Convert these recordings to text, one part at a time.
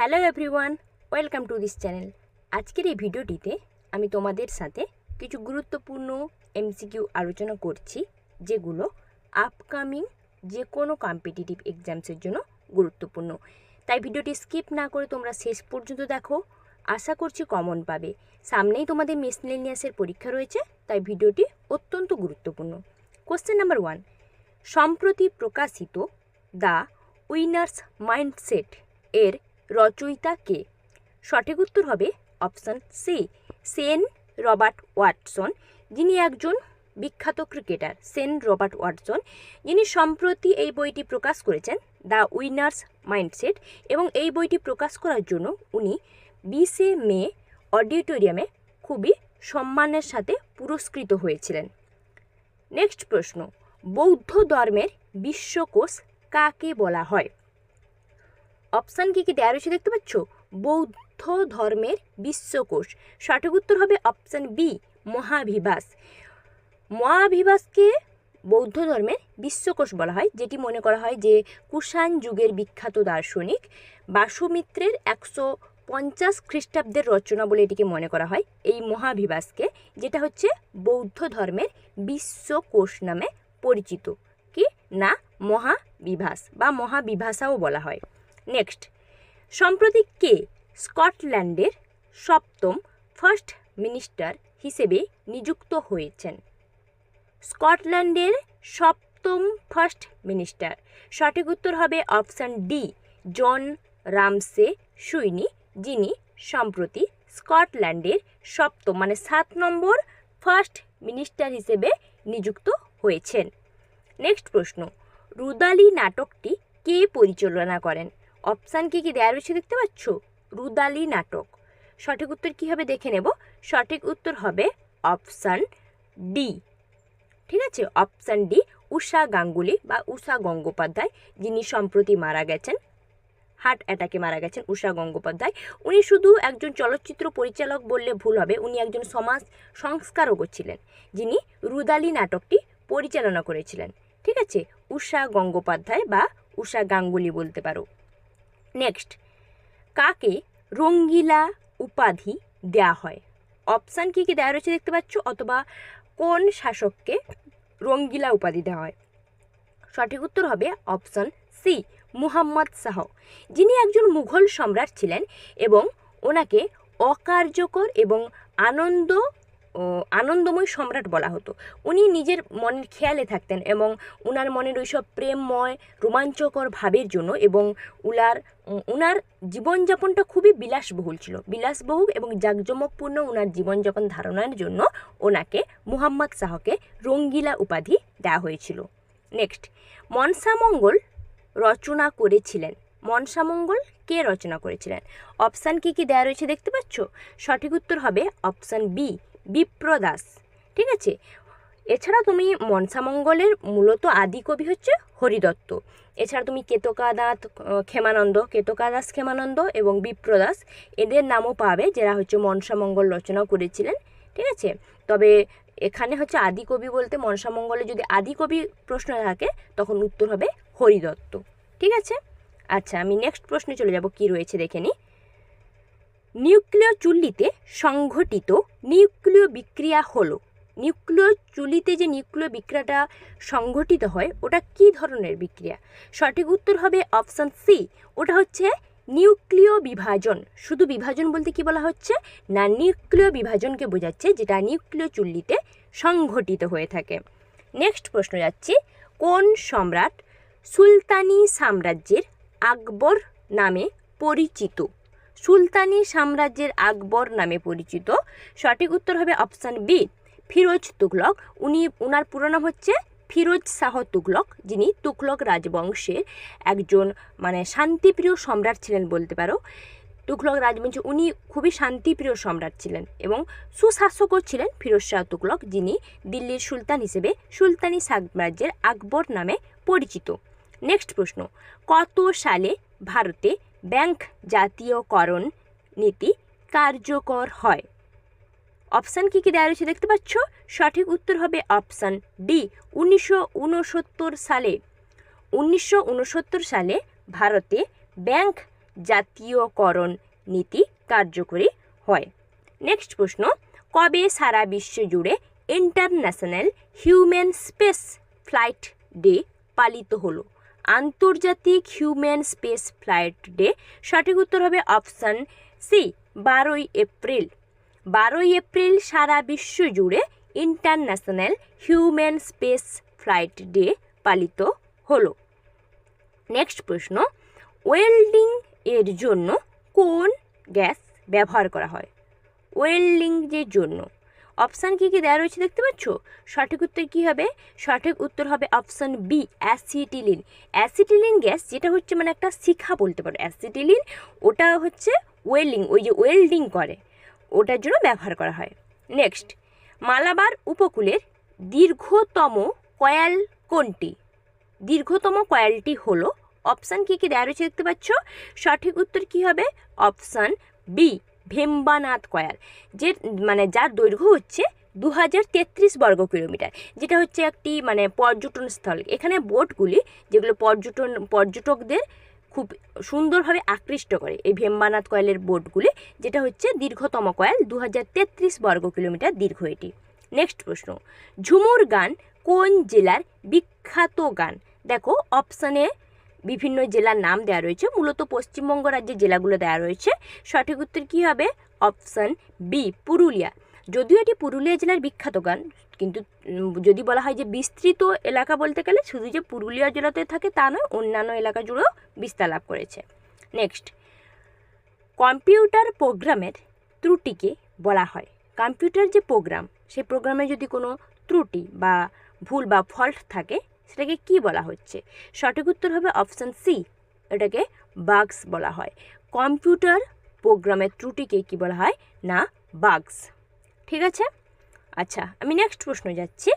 Hello everyone, welcome to this channel. আজকের এই ভিডিওটিতে আমি তোমাদের সাথে কিছু গুরুত্বপূর্ণ এমসিকিউ আলোচনা করছি, যেগুলো আপকামিং যে কোনো কম্পিটিটিভ এক্সামসের জন্য গুরুত্বপূর্ণ। তাই ভিডিওটি স্কিপ না করে তোমরা শেষ পর্যন্ত দেখো। আশা করছি কমন পাবে। সামনেই তোমাদের মেসলেনিয়াসের পরীক্ষা রয়েছে, তাই ভিডিওটি অত্যন্ত গুরুত্বপূর্ণ। কোশ্চেন নাম্বার ওয়ান সম্প্রতি প্রকাশিত দ্য উইনার্স মাইন্ডসেট এর রচয়িতা কে সঠিক উত্তর হবে অপশন সি সেন রবার্ট ওয়াটসন। যিনি একজন বিখ্যাত ক্রিকেটার, সেন রবার্ট ওয়াটসন। যিনি সম্প্রতি এই বইটি প্রকাশ করেছেন, দ্য উইনার্স মাইন্ডসেট। এবং এই বইটি প্রকাশ করার জন্য উনি বিশে মে অডিটোরিয়ামে খুবই সম্মানের সাথে পুরস্কৃত হয়েছিলেন। নেক্সট প্রশ্ন, বৌদ্ধ ধর্মের বিশ্বকোষ কাকে বলা হয়? অপশান কি কি দেওয়া রয়েছে দেখতে পাচ্ছ? বৌদ্ধ ধর্মের বিশ্বকোষ। সঠিক উত্তর হবে অপশান বি মহাভিবাস মহাভিবাসকে বৌদ্ধ ধর্মের বিশ্বকোষ বলা হয়, যেটি মনে করা হয় যে কুষাণ যুগের বিখ্যাত দার্শনিক। বাসুমিত্রের একশো পঞ্চাশ খ্রিস্টাব্দের রচনা বলে এটিকে মনে করা হয়, এই মহাভিবাসকে যেটা হচ্ছে বৌদ্ধ ধর্মের বিশ্বকোষ নামে পরিচিত। কি? না মহাবিভাস বা মহাবিভাষাও বলা হয়। নেক্সট সম্প্রতি কে? স্কটল্যান্ডের সপ্তম ফার্স্ট মিনিস্টার হিসেবে নিযুক্ত হয়েছেন। স্কটল্যান্ডের সপ্তম ফার্স্ট মিনিস্টার। সঠিক উত্তর হবে অপশান ডি, জন রামসে সুইনি, যিনি সম্প্রতি স্কটল্যান্ডের সপ্তম মানে সাত নম্বর ফার্স্ট মিনিস্টার হিসেবে নিযুক্ত হয়েছেন। নেক্সট প্রশ্ন, রুদালি নাটকটি কে পরিচালনা করেন? অপশান কি কি দেওয়া রয়েছে দেখতে পাচ্ছ? রুদালি নাটক। সঠিক উত্তর কী হবে দেখে নেব। সঠিক উত্তর হবে অপশান ডি। ঠিক আছে? অপশান ডি, উষা গাঙ্গুলি বা উষা গঙ্গোপাধ্যায়, যিনি সম্প্রতি মারা গেছেন। হার্ট অ্যাটাকে মারা গেছেন উষা গঙ্গোপাধ্যায়। উনি শুধু একজন চলচ্চিত্র পরিচালক বললে ভুল হবে, উনি একজন সমাজ সংস্কারকও ছিলেন, যিনি রুদালি নাটকটি পরিচালনা করেছিলেন। ঠিক আছে? উষা গঙ্গোপাধ্যায় বা উষা গাঙ্গুলি বলতে পারো। নেক্সট কাকে রঙ্গিলা উপাধি দেয়া হয়? অপশান কী কী দেওয়া রয়েছে দেখতে পাচ্ছ? অথবা কোন শাসককে রঙ্গিলা উপাধি দেওয়া হয়? সঠিক উত্তর হবে অপশন সি মুহাম্মদ শাহ। যিনি একজন মুঘল সম্রাট ছিলেন এবং ওনাকে অকার্যকর এবং আনন্দ আনন্দময় সম্রাট বলা হতো। উনি নিজের মনের খেয়ালে থাকতেন এবং উনার মনের ওইসব প্রেমময়, রোমাঞ্চকর ভাবের জন্য এবং উলার উনার জীবনযাপনটা খুবই বিলাসবহুল ছিল। বিলাসবহুল এবং জাঁকজমকপূর্ণ উনার জীবনযাপন ধারণার জন্য ওনাকে মুহাম্মদ শাহকে রঙ্গিলা উপাধি দেওয়া হয়েছিল। নেক্সট মনসামঙ্গল রচনা করেছিলেন। মনসামঙ্গল কে রচনা করেছিলেন? অপশান কি কি দেওয়া রয়েছে দেখতে পাচ্ছ? সঠিক উত্তর হবে অপশান বি বিপ্রদাস। ঠিক আছে? এছাড়া তুমি মনসামঙ্গলের মূলত আদি কবি হচ্ছে হরিদত্ত। এছাড়া তুমি কেতকাদাস ক্ষেমানন্দ কেতকাদাস ক্ষেমানন্দ এবং বিপ্রদাস এদের নামও পাবে যারা হচ্ছে মনসামঙ্গল রচনা করেছিলেন। ঠিক আছে? তবে এখানে হচ্ছে আদি কবি বলতে মনসামঙ্গলে যদি আদি কবি প্রশ্ন থাকে, তখন উত্তর হবে হরিদত্ত। ঠিক আছে? আচ্ছা আমি নেক্সট প্রশ্নে চলে যাব, কি রয়েছে দেখে নিই নিউক্লিয় চুল্লিতে সংঘটিত নিউক্লিয় বিক্রিয়া হলো। নিউক্লিয় চুল্লিতে যে নিউক্লিয় বিক্রিয়াটা সংঘটিত হয়, ওটা কি ধরনের বিক্রিয়া? সঠিক উত্তর হবে অপশান সি। ওটা হচ্ছে নিউক্লিয় বিভাজন। শুধু বিভাজন বলতে কি বলা হচ্ছে? না, নিউক্লিয় বিভাজনকে বোঝাচ্ছে যেটা নিউক্লিয় চুল্লিতে সংঘটিত হয়ে থাকে। নেক্সট প্রশ্ন যাচ্ছি। কোন সম্রাট সুলতানি সাম্রাজ্যের আকবর নামে পরিচিত? সুলতানি সাম্রাজ্যের আকবর নামে পরিচিত। সঠিক উত্তর হবে অপশান বি ফিরোজ তুগলক উনি ওনার পুরো নাম হচ্ছে ফিরোজ শাহ তুগলক যিনি তুগলক রাজবংশের একজন মানে শান্তিপ্রিয় সম্রাট ছিলেন বলতে পারো। তুগলক রাজবংশে, উনি খুবই শান্তিপ্রিয় সম্রাট ছিলেন এবং সুশাসকও ছিলেন ফিরোজ শাহ তুগলক যিনি দিল্লির সুলতান হিসেবে সুলতানি সাম্রাজ্যের আকবর নামে পরিচিত। নেক্সট প্রশ্ন, কত সালে ভারতে ব্যাংক জাতীয়করণ নীতি কার্যকর হয়। অপশান কী কী দেওয়া রয়েছে দেখতে পাচ্ছ? সঠিক উত্তর হবে অপশান ডি, উনিশশো উনসত্তর সালে। উনিশশো উনসত্তর সালে ভারতে ব্যাংক জাতীয়করণ নীতি কার্যকরী হয়। নেক্সট প্রশ্ন, কবে সারা বিশ্ব জুড়ে international human space flight day পালিত হলো? আন্তর্জাতিক হিউম্যান স্পেস ফ্লাইট ডে, সঠিক উত্তর হবে অপশান সি, বারোই এপ্রিল। বারোই এপ্রিল সারা বিশ্ব জুড়ে international human space flight day পালিত হলো। নেক্সট প্রশ্ন, ওয়েল্ডিং এর জন্য কোন গ্যাস ব্যবহার করা হয়? ওয়েল্ডিং এর জন্য অপশান কী কী দেওয়া রয়েছে দেখতে পাচ্ছ? সঠিক উত্তর কী হবে? সঠিক উত্তর হবে option B, acetylene. Acetylene gas যেটা হচ্ছে মানে একটা শিখা বলতে পারো। অ্যাসিটিলিন, ওটা হচ্ছে ওয়েল্ডিং ওই যে ওয়েল্ডিং করে। ওটার জন্য ব্যবহার করা হয়। নেক্সট, মালাবার উপকূলের দীর্ঘতম কয়াল কোনটি? দীর্ঘতম কয়ালটি হলো, অপশান কী কী দেওয়া রয়েছে দেখতে পাচ্ছ? সঠিক উত্তর কী হবে? অপশান বি ভেম্বানাথ কয়াল, যে মানে যার দৈর্ঘ্য হচ্ছে দু হাজার তেত্রিশ বর্গ কিলোমিটার, যেটা হচ্ছে একটি মানে পর্যটন স্থল। এখানে বোটগুলি, যেগুলো পর্যটন, পর্যটকদের খুব সুন্দরভাবে আকৃষ্ট করে, এই ভেম্বানাথ কয়েলের বোটগুলি, যেটা হচ্ছে দীর্ঘতম কয়েল দু হাজার তেত্রিশ বর্গ কিলোমিটার দীর্ঘ এটি। নেক্সট প্রশ্ন, ঝুমুর গান কোন জেলার বিখ্যাত গান? দেখো অপশানে বিভিন্ন জেলার নাম দেওয়া রয়েছে। মূলত পশ্চিমবঙ্গ রাজ্যের জেলাগুলো দেওয়া রয়েছে। সঠিক উত্তর কী হবে? Option B, Purulia. যদিও এটি পুরুলিয়া জেলার বিখ্যাত গান, কিন্তু যদি বলা হয় যে বিস্তৃত এলাকা বলতে গেলে, শুধু যে পুরুলিয়া জেলাতে থাকে তা নয়, অন্যান্য এলাকা জুড়েও বিস্তার লাভ করেছে। নেক্সট কম্পিউটার প্রোগ্রামের ত্রুটিকে বলা হয়। কম্পিউটার যে প্রোগ্রাম সেই প্রোগ্রামে যদি কোনো ত্রুটি বা ভুল বা ফল্ট থাকে সেটাকে কি বলা হচ্ছে? সঠিক উত্তর হবে অপশান সি। এটাকে বাগস বলা হয়। কম্পিউটার প্রোগ্রামের ত্রুটিকে কি বলা হয়? না, বাগস। ঠিক আছে? আচ্ছা আমি নেক্সট প্রশ্ন যাচ্ছি।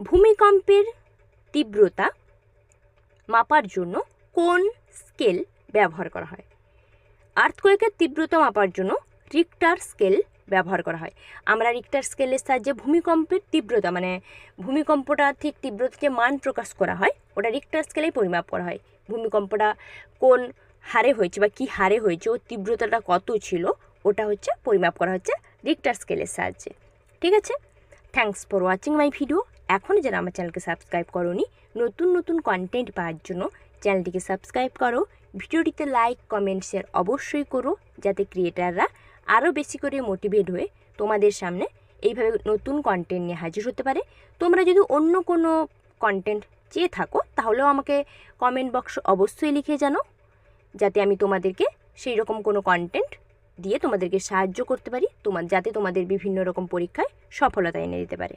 ভূমিকম্পের তীব্রতা মাপার জন্য কোন স্কেল ব্যবহার করা হয়? আর্থকোয়েকের তীব্রতা মাপার জন্য রিক্টার স্কেল ব্যবহার করা হয়। আমরা রিক্টার স্কেলের সাহায্যে ভূমিকম্পের তীব্রতা মানে ভূমিকম্পটা ঠিক তীব্রতা যে মান প্রকাশ করা হয়, ওটা রিক্টার স্কেলেই পরিমাপ করা হয়। ভূমিকম্পটা কোন হারে হয়েছে বা কী হারে হয়েছে ওর তীব্রতাটা কত ছিল, ওটা হচ্ছে পরিমাপ করা হচ্ছে রিক্টার স্কেলের সাহায্যে। ঠিক আছে? Thanks for watching my video এখনও যারা আমার চ্যানেলকে সাবস্ক্রাইব করোনি, নতুন নতুন কন্টেন্ট পাওয়ার জন্য চ্যানেলটিকে সাবস্ক্রাইব করো। ভিডিওটিতে লাইক কমেন্ট শেয়ার অবশ্যই করো, যাতে ক্রিয়েটাররা আরও বেশি করে মোটিভেট হয়ে তোমাদের সামনে এইভাবে নতুন কন্টেন্ট নিয়ে হাজির হতে পারে। তোমরা যদি অন্য কোনো কন্টেন্ট চেয়ে থাকো, তাহলেও আমাকে কমেন্ট বক্স অবশ্যই লিখে জানো যাতে আমি তোমাদেরকে সেই রকম কোনো কন্টেন্ট দিয়ে তোমাদেরকে সাহায্য করতে পারি তোমার যাতে তোমাদের বিভিন্ন রকম পরীক্ষায় সফলতা এনে দিতে পারে।